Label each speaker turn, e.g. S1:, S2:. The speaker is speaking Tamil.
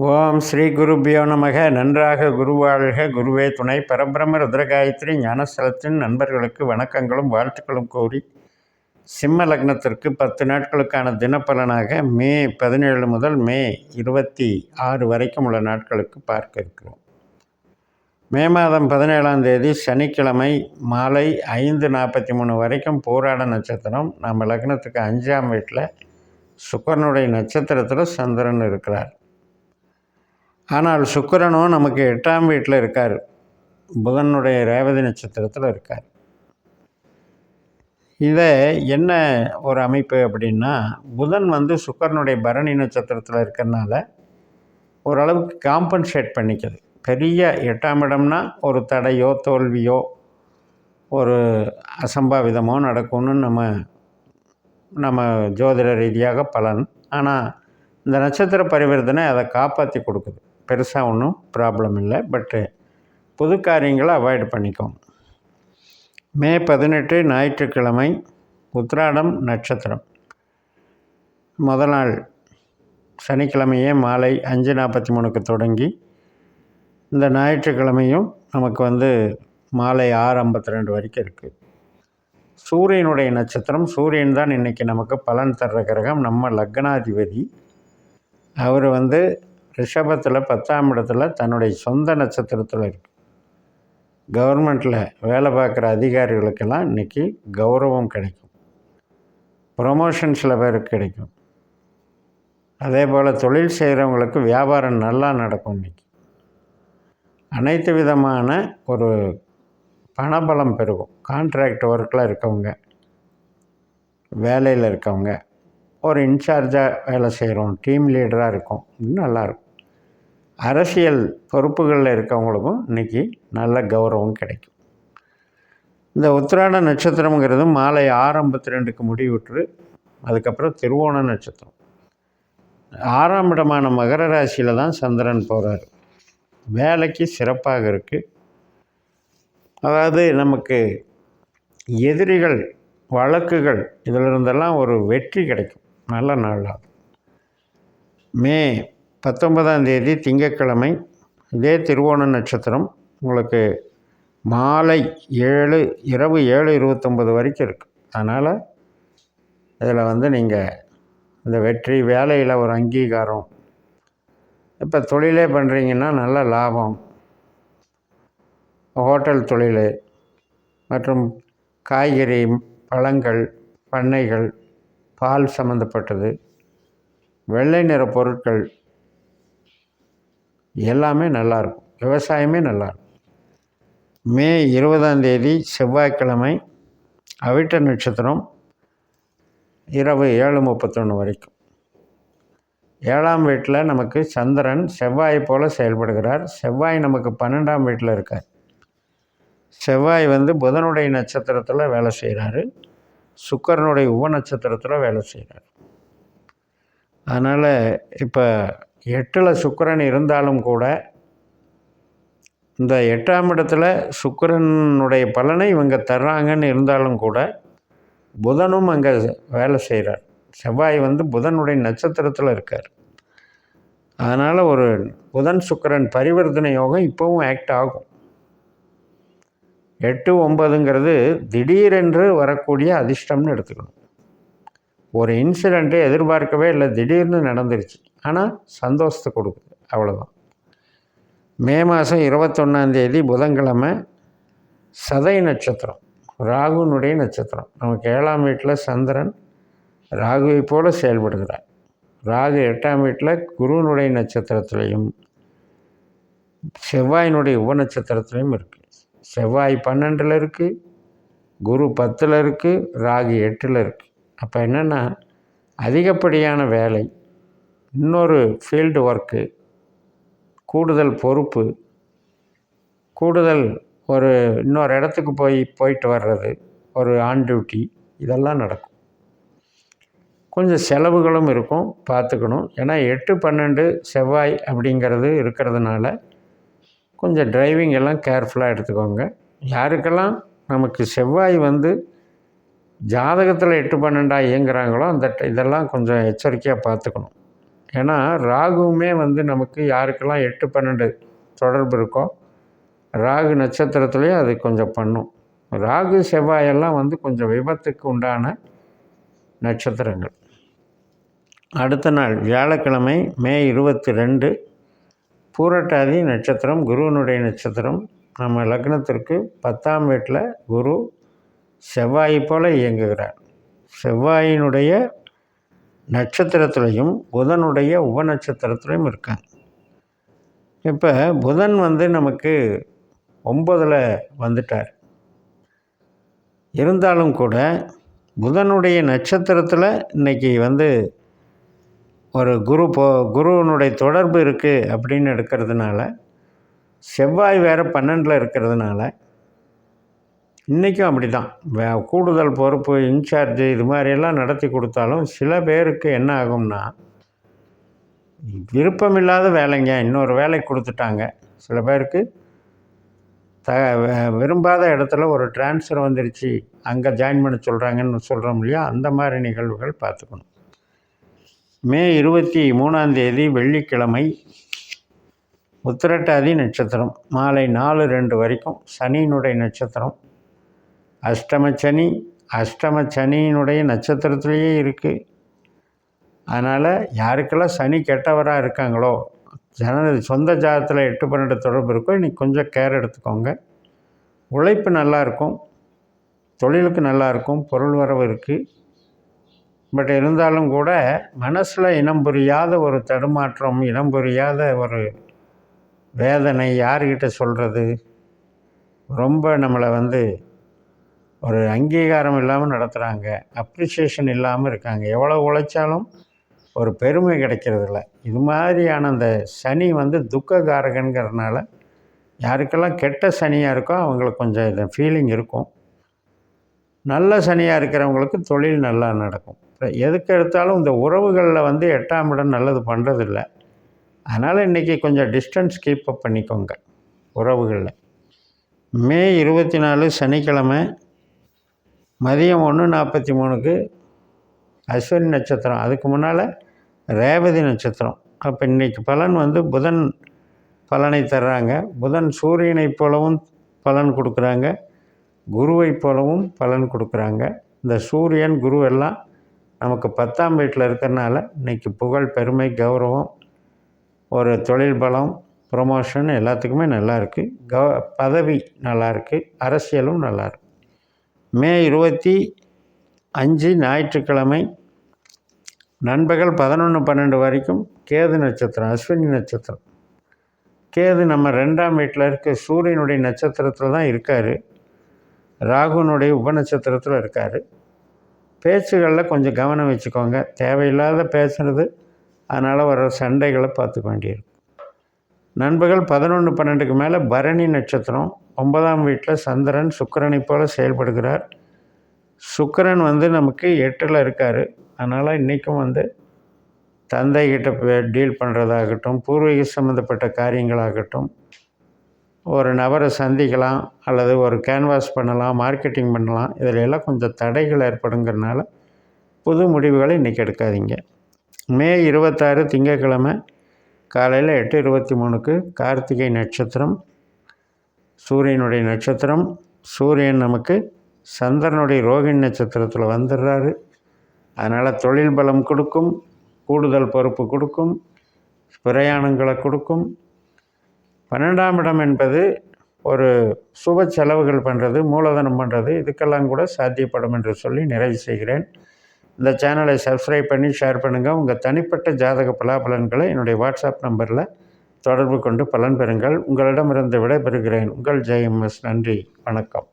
S1: ஓம் ஸ்ரீ குருபியோ நமக. நன்றாக குருவாழ்க. குருவே துணை. பரபிரம ருத்ரகாயத்ரி ஞானஸ்தலத்தின் நண்பர்களுக்கு வணக்கங்களும் வாழ்த்துக்களும் கோரி சிம்ம லக்னத்திற்கு பத்து நாட்களுக்கான தினப்பலனாக மே பதினேழு முதல் மே இருபத்தி ஆறு வரைக்கும் உள்ள நாட்களுக்கு பார்க்க இருக்கிறோம். மே மாதம் பதினேழாம் தேதி சனிக்கிழமை மாலை ஐந்து நாற்பத்தி மூணு வரைக்கும் போராட நட்சத்திரம். நம்ம லக்னத்துக்கு அஞ்சாம் வீட்டில் சுக்கரனுடைய நட்சத்திரத்தில் சந்திரன் இருக்கிறார். ஆனால் சுக்கரனும் நமக்கு எட்டாம் வீட்டில் இருக்கார். புதனுடைய ரேவதி நட்சத்திரத்தில் இருக்கார். இதை என்ன ஒரு அமைப்பு அப்படின்னா புதன் வந்து சுக்கரனுடைய பரணி நட்சத்திரத்தில் இருக்கிறனால ஓரளவுக்கு காம்பன்சேட் பண்ணிக்குது. பெரிய எட்டாம் இடம்னா ஒரு தடையோ தோல்வியோ ஒரு அசம்பாவிதமோ நடக்கும்னு நம்ம நம்ம ஜோதிட ரீதியாக பலன். ஆனால் இந்த நட்சத்திர பரிவர்த்தனை அதை காப்பாற்றி கொடுக்குது. பெருசாக ஒன்றும் ப்ராப்ளம் இல்லை. பட்டு புது காரியங்களை அவாய்ட் பண்ணிக்கோங்க. மே பதினெட்டு ஞாயிற்றுக்கிழமை உத்ராடம் நட்சத்திரம். முதல் நாள் சனிக்கிழமையே மாலை அஞ்சு நாற்பத்தி மூணுக்கு தொடங்கி இந்த ஞாயிற்றுக்கிழமையும் நமக்கு வந்து மாலை ஆறு ஐம்பத்தி ரெண்டு வரைக்கும் இருக்குது சூரியனுடைய நட்சத்திரம் சூரியன் தான் இன்றைக்கி நமக்கு பலன் தர்ற கிரகம். நம்ம லக்னாதிபதி. அவர் வந்து ரிஷபத்தில் பத்தாம் இடத்துல தன்னுடைய சொந்த நட்சத்திரத்தில் இருக்குது கவர்மெண்ட்டில் வேலை பார்க்குற அதிகாரிகளுக்கெல்லாம் இன்றைக்கி கௌரவம் கிடைக்கும். ப்ரொமோஷன் சில பேருக்கு கிடைக்கும். அதே போல் தொழில் செய்கிறவங்களுக்கு வியாபாரம் நல்லா நடக்கும் இன்றைக்கி அனைத்து விதமான ஒரு பணபலம் பெருகும். கான்ட்ராக்ட் ஒர்க்கில் இருக்கவங்க வேலையில் இருக்கவங்க ஒரு இன்சார்ஜாக வேலை செய்கிறோம் டீம் லீடராக இருக்கும் இன்னும் நல்லாயிருக்கும் அரசியல் பொறுப்புகளில் இருக்கவங்களுக்கும் இன்றைக்கி நல்ல கௌரவம் கிடைக்கும். இந்த உத்திராட நட்சத்திரங்கிறது மாலை ஆரம்பத்தி ரெண்டுக்கு முடிவுற்று அதுக்கப்புறம் திருவோண நட்சத்திரம். ஆறாம் இடமான மகர ராசியில் தான் சந்திரன் போகிறார் வேலைக்கு சிறப்பாக இருக்குது அதாவது நமக்கு எதிரிகள் வழக்குகள் இதிலிருந்தெல்லாம் ஒரு வெற்றி கிடைக்கும். நல்ல நாளாகும் மே பத்தொன்பதாம் தேதி திங்கட்கிழமை இதே திருவோண நட்சத்திரம் உங்களுக்கு மாலை ஏழு இரவு ஏழு இருபத்தொம்பது வரைக்கும் இருக்குது அதனால் இதில் வந்து நீங்கள் இந்த வெற்றி வேலையில் ஒரு அங்கீகாரம் இப்போ தொழிலே பண்ணுறீங்கன்னா நல்ல லாபம். ஹோட்டல் தொழில் மற்றும் காய்கறி பழங்கள் பண்ணைகள் பால் சம்மந்தப்பட்டது வெள்ளை நிற பொருட்கள் எல்லாமே நல்லாயிருக்கும். விவசாயமே நல்லாயிருக்கும். மே இருபதாம் தேதி செவ்வாய்க்கிழமை அவிட்ட நட்சத்திரம் இரவு ஏழு முப்பத்தொன்று வரைக்கும். ஏழாம் வீட்டில் நமக்கு சந்திரன் செவ்வாய் போல் செயல்படுகிறார். செவ்வாய் நமக்கு பன்னெண்டாம் வீட்டில் இருக்கார். செவ்வாய் வந்து புதனுடைய நட்சத்திரத்தில் வேலை செய்கிறாரு. சுக்கரனுடைய உப நட்சத்திரத்தில் வேலை செய்கிறார். அதனால் இப்போ எட்டில் சுக்கரன் இருந்தாலும் கூட இந்த எட்டாம் இடத்துல சுக்கரனுடைய பலனை இவங்க தர்றாங்கன்னு இருந்தாலும் கூட புதனும் அங்கே வேலை செய்கிறார் செவ்வாய் வந்து புதனுடைய நட்சத்திரத்தில் இருக்கார். அதனால் ஒரு புதன் சுக்கரன் பரிவர்த்தனை யோகம் இப்போவும் ஆக்ட் ஆகும். எட்டு ஒம்பதுங்கிறது திடீரென்று வரக்கூடிய அதிர்ஷ்டம்னு எடுத்துக்கணும். ஒரு இன்சிடெண்ட்டு எதிர்பார்க்கவே இல்லை திடீர்னு நடந்துருச்சு. ஆனால் சந்தோஷத்தை கொடுக்குது. அவ்வளோதான் மே மாதம் இருபத்தொன்னாந்தேதி புதன்கிழமை சதை நட்சத்திரம் ராகுனுடைய நட்சத்திரம். நமக்கு ஏழாம் வீட்டில் சந்திரன் ராகுவை போல செயல்படுகிறார். ராகு எட்டாம் வீட்டில் குருனுடைய நட்சத்திரத்திலையும் செவ்வாயினுடைய உபநட்சத்திரத்துலேயும் இருக்குது செவ்வாய் பன்னெண்டில் இருக்குது குரு பத்தில் இருக்குது ராகு எட்டில் இருக்குது அப்போ என்னென்னா அதிகப்படியான வேலை இன்னொரு ஃபீல்டு ஒர்க்கு கூடுதல் பொறுப்பு கூடுதல் ஒரு இன்னொரு இடத்துக்கு போய் போயிட்டு வர்றது ஒரு ஆன் டியூட்டி இதெல்லாம் நடக்கும். கொஞ்சம் செலவுகளும் இருக்கும் பார்த்துக்கணும். ஏன்னா எட்டு பன்னெண்டு செவ்வாய் அப்படிங்கிறது இருக்கிறதுனால கொஞ்சம் டிரைவிங் எல்லாம் கேர்ஃபுல்லாக எடுத்துக்கோங்க. யாருக்கெல்லாம் நமக்கு செவ்வாய் வந்து ஜாதகத்தில் எட்டு பன்னெண்டாக இயங்குறாங்களோ அந்த இதெல்லாம் கொஞ்சம் எச்சரிக்கையாக பார்த்துக்கணும். ஏன்னா ராகுவுமே வந்து நமக்கு யாருக்கெல்லாம் எட்டு பன்னெண்டு தொடர்பு இருக்கோ ராகு நட்சத்திரத்துலேயும் அது கொஞ்சம் பண்ணும். ராகு செவ்வாயெல்லாம் வந்து கொஞ்சம் விபத்துக்கு உண்டான நட்சத்திரங்கள். அடுத்த நாள் வியாழக்கிழமை மே இருபத்தி ரெண்டு பூரட்டாதி நட்சத்திரம் குருவனுடைய நட்சத்திரம். நம்ம லக்னத்திற்கு பத்தாம் வீட்டில் குரு செவ்வாய் போல் இயங்குகிறார். செவ்வாயினுடைய நட்சத்திரத்துலேயும் புதனுடைய உப நட்சத்திரத்துலேயும் இருக்காங்க இப்போ புதன் வந்து நமக்கு ஒம்பதில் வந்துட்டார். இருந்தாலும் கூட புதனுடைய நட்சத்திரத்தில் இன்றைக்கி வந்து ஒரு குரு போ குருவனுடைய தொடர்பு இருக்குது அப்படின்னு எடுக்கிறதுனால செவ்வாய் வேறு பன்னெண்டில் இருக்கிறதுனால இன்றைக்கும் அப்படி தான் வே கூடுதல் பொறுப்பு இன்சார்ஜு இது மாதிரியெல்லாம் நடத்தி கொடுத்தாலும் சில பேருக்கு என்ன ஆகும்னா விருப்பமில்லாத வேலைங்க. இன்னொரு வேலை கொடுத்துட்டாங்க. சில பேருக்கு த விரும்பாத இடத்துல ஒரு டிரான்ஸ்ஃபர் வந்துருச்சு. அங்கே ஜாயின் பண்ண சொல்கிறாங்கன்னு சொல்கிறோம் இல்லையா? அந்த மாதிரி நிகழ்வுகள் பார்த்துக்கணும். மே இருபத்தி மூணாந்தேதி வெள்ளிக்கிழமை உத்திரட்டாதி நட்சத்திரம். மாலை நாலு ரெண்டு வரைக்கும் சனியினுடைய நட்சத்திரம். அஷ்டம சனி அஷ்டம சனியினுடைய நட்சத்திரத்துலேயே இருக்குது அதனால் யாருக்கெல்லாம் சனி கெட்டவராக இருக்காங்களோ ஜன சொந்த ஜாதத்தில் எட்டு பன்னெண்டு தொடர்பு இருக்கோ இன்றைக்கி கொஞ்சம் கேர் எடுத்துக்கோங்க. உழைப்பு நல்லாயிருக்கும் தொழிலுக்கு நல்லாயிருக்கும் பொருள் வரவு இருக்குது பட் இருந்தாலும் கூட மனசில் இனம் புரியாத ஒரு தடுமாற்றம் இனம் புரியாத ஒரு வேதனை யார்கிட்ட சொல்கிறது ரொம்ப நம்மளை வந்து ஒரு அங்கீகாரம் இல்லாமல் நடத்துகிறாங்க அப்ரிசியேஷன் இல்லாமல் இருக்காங்க. எவ்வளோ உழைச்சாலும் ஒரு பெருமை கிடைக்கிறதில்ல. இது மாதிரியான அந்த சனி வந்து துக்ககாரகங்கிறதுனால யாருக்கெல்லாம் கெட்ட சனியாக இருக்கோ அவங்களுக்கு கொஞ்சம் இந்த ஃபீலிங் இருக்கும். நல்ல சனியாக இருக்கிறவங்களுக்கு தொழில் நல்லா நடக்கும். எதுக்கு எடுத்தாலும் இந்த உறவுகளில் வந்து எட்டாம் இடம் நல்லது பண்ணுறதில்ல அதனால் இன்றைக்கி கொஞ்சம் டிஸ்டன்ஸ் கீப்பப் பண்ணிக்கோங்க உறவுகளில். மே இருபத்தி நாலு சனிக்கிழமை மதியம் ஒன்று நாற்பத்தி மூணுக்கு அஸ்வினி நட்சத்திரம். அதுக்கு முன்னால் ரேவதி நட்சத்திரம். அப்போ இன்றைக்கி பலன் வந்து புதன் பலனை தர்றாங்க. புதன் சூரியனைப் போலவும் பலன் கொடுக்குறாங்க. குருவைப் போலவும் பலன் கொடுக்குறாங்க. இந்த சூரியன் குரு எல்லாம் நமக்கு பத்தாம் வீட்டில் இருக்கிறனால இன்றைக்கி புகழ் பெருமை கௌரவம் ஒரு தொழில் பலம் ப்ரொமோஷன் எல்லாத்துக்குமே நல்லாயிருக்கு கௌ பதவி நல்லாயிருக்கு அரசியலும் நல்லாயிருக்கு மே இருபத்தி அஞ்சு ஞாயிற்றுக்கிழமை நண்பகல் பதினொன்று பன்னெண்டு வரைக்கும் கேது நட்சத்திரம் அஸ்வினி நட்சத்திரம். கேது நம்ம ரெண்டாம் வீட்டில் இருக்க சூரியனுடைய நட்சத்திரத்தில் தான் இருக்கார். ராகுனுடைய உபநட்சத்திரத்தில் இருக்கார். பேச்சுகளில் கொஞ்சம் கவனம் வச்சுக்கோங்க. தேவையில்லாத பேசுகிறது அதனால் வர சண்டைகளை பார்த்துக்க வேண்டியிருக்கும் நண்பர்கள் பதினொன்று பன்னெண்டுக்கு மேலே பரணி நட்சத்திரம் ஒன்பதாம் வீட்டில் சந்திரன் சுக்கரனை போல் செயல்படுகிறார். சுக்கரன் வந்து நமக்கு எட்டில் இருக்கார். அதனால் இன்றைக்கும் வந்து தந்தைகிட்ட டீல் பண்ணுறதாகட்டும் பூர்வீக சம்மந்தப்பட்ட காரியங்களாகட்டும் ஒரு நபரை சந்திக்கலாம் அல்லது ஒரு கேன்வாஸ் பண்ணலாம் மார்க்கெட்டிங் பண்ணலாம் இதில் எல்லாம் கொஞ்சம் தடைகள் ஏற்படுங்கிறனால புது முடிவுகளை இன்றைக்கி எடுக்காதீங்க. மே இருபத்தாறு திங்கக்கிழமை காலையில் எட்டு இருபத்தி மூணுக்கு கார்த்திகை நட்சத்திரம் சூரியனுடைய நட்சத்திரம் சூரியன் நமக்கு சந்திரனுடைய ரோகிணி நட்சத்திரத்தில் வந்துடுறாரு. அதனால் தொழில் பலம் கொடுக்கும் கூடுதல் பொறுப்பு கொடுக்கும் பிரயாணங்களை கொடுக்கும். பன்னெண்டாம் இடம் என்பது ஒரு சுப செலவுகள் பண்ணுறது மூலதனம் பண்ணுறது இதுக்கெல்லாம் கூட சாத்தியப்படும் என்று சொல்லி நிறைவு செய்கிறேன். இந்த சேனலை சப்ஸ்கிரைப் பண்ணி ஷேர் பண்ணுங்கள் உங்கள் தனிப்பட்ட ஜாதக பலாபலன்களை என்னுடைய வாட்ஸ்அப் நம்பரில் தொடர்பு கொண்டு பலன் பெறுங்கள். உங்களிடமிருந்து விடைபெறுகிறேன். உங்கள் ஜெயம்எஸ் நன்றி. வணக்கம்.